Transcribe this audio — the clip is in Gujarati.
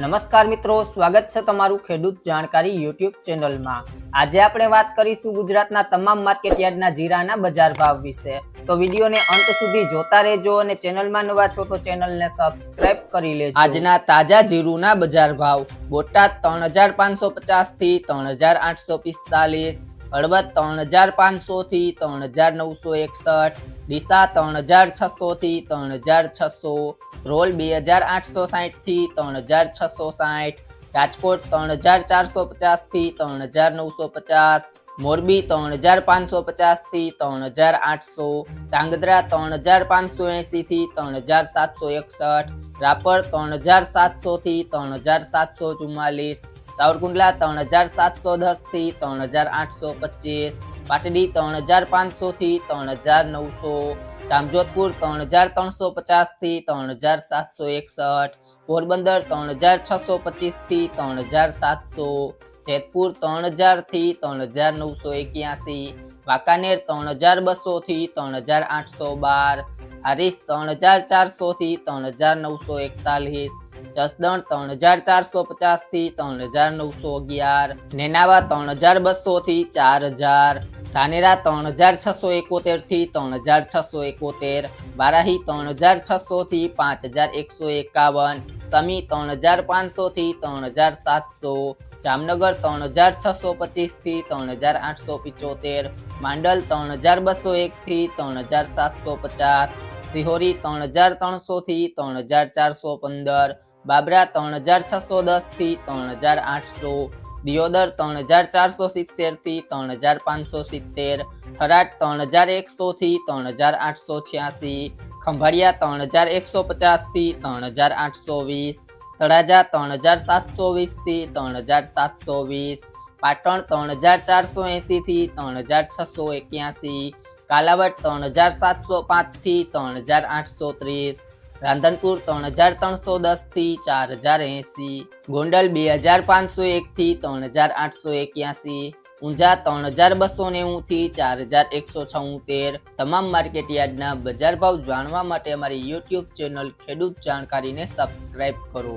નમસ્કાર મિત્રો, સ્વાગત છે તમારું ખેડૂત જાણકારી યુટ્યુબ ચેનલમાં. આજે આપણે વાત કરીશું ગુજરાતના તમામ માર્કેટ યાર્ડના જીરાના બજાર ભાવ વિશે. તો વિડીયોને અંત સુધી જોતા રહેજો અને ચેનલમાં નવા છો તો ચેનલને સબસ્ક્રાઇબ કરી લેજો. આજના તાજા જીરુના બજાર ભાવ બોટાદ ત્રણ હજાર પાંચસો પચાસથી ત્રણ હજાર આઠસો પિસ્તાલીસ હળવદ ત્રણ હજાર પાંચસો થી ત્રણ હજાર નવસો એકસઠ, ડીસા ત્રણ હજાર છસો થી ત્રણ હજાર છસો, રોલ બે હજાર આઠસો સાઠથી ત્રણ હજાર છસો સાઠ રાજકોટ ત્રણ હજાર ચારસો પચાસથી ત્રણ હજાર નવસો પચાસ, મોરબી ત્રણ હજાર પાંચસો પચાસથી ત્રણ હજાર આઠસો ધાંગધ્રા ત્રણ હજાર પાંચસો એંસી થી ત્રણ હજાર સાતસો એકસઠ, રાપર ત્રણ હજાર સાતસો થી ત્રણ હજાર સાતસો ચુમ્માલીસ સાવરકુંડલા ત્રણ હજાર સાતસો દસથી ત્રણ હજાર આઠસો પચીસ પાટડી ત્રણ હજાર પાંચસો થી ત્રણ હજાર નવસો જામજોધપુર ત્રણ હજાર ત્રણસો પચાસથી ત્રણ હજાર સાતસો એકસઠ પોરબંદર ત્રણ હજાર છસો પચીસથી ત્રણ હજાર સાતસો જેતપુર ત્રણ હજારથી ત્રણ હજાર નવસો એક્યાસી વાંકાનેર ત્રણ હજાર બસો થી ત્રણ હજાર આઠસો બાર હારીસ ત્રણ હજાર ચારસો થી ત્રણ હજાર નવસો એકતાલીસ જસદણ ત્રણ હજાર ચારસો પચાસથી ત્રણ હજાર નવસો અગિયાર નેનાવા ત્રણ હજાર બસો થી ચાર હજાર ધાનેરા ત્રણ હજાર છસો એકોતેરથી ત્રણ હજાર છસો એકોતેર બારાહી ત્રણ હજાર છસો થી પાંચ હજાર એકસો એકાવન સમી ત્રણ હજાર પાંચસો થી ત્રણ હજાર સાતસો જામનગર ત્રણ હજાર છસો પચીસથી ત્રણ હજાર આઠસો પિચોતેર માંડલ ત્રણ હજાર બસો એક થી ત્રણ હજાર સાતસો પચાસ સિહોરી ત્રણ હજાર ત્રણસો થી ત્રણ હજાર ચારસો પંદર બાબરા ત્રણ હજાર છસો દસથી ત્રણ હજાર આઠસો દિયોદર ત્રણ હજાર ચારસો સિત્તેરથી ત્રણ હજાર પાંચસો સિત્તેર થરાદ ત્રણ હજાર એકસો થી ત્રણ હજાર આઠસો છ્યાસી ખંભાળિયા ત્રણ હજાર એકસો પચાસથી ત્રણ હજાર આઠસો વીસ તળાજા ત્રણ હજાર સાતસો વીસથી ત્રણ હજાર સાતસો વીસ પાટણ ત્રણ હજાર ચારસો એંસી થી ત્રણ હજાર છસો એક્યાસી કાલાવડ ત્રણ હજાર સાતસો પાંચથી ત્રણ હજાર આઠસો ત્રીસ રાંધનપુર ત્રણ હજાર ત્રણસો દસથી ચાર હજાર એંસી, ગોંડલ બે હજાર પાંચસો એક થી ત્રણ હજાર આઠસો એક્યાસી, ઊંઝા ત્રણ હજાર બસો નેવું થી ચાર હજાર એકસો છઉતેર તમામ માર્કેટ યાર્ડના બજાર ભાવ જાણવા માટે અમારી યુટ્યુબ ચેનલ ખેડૂત જાણકારીને સબસ્ક્રાઇબ કરો.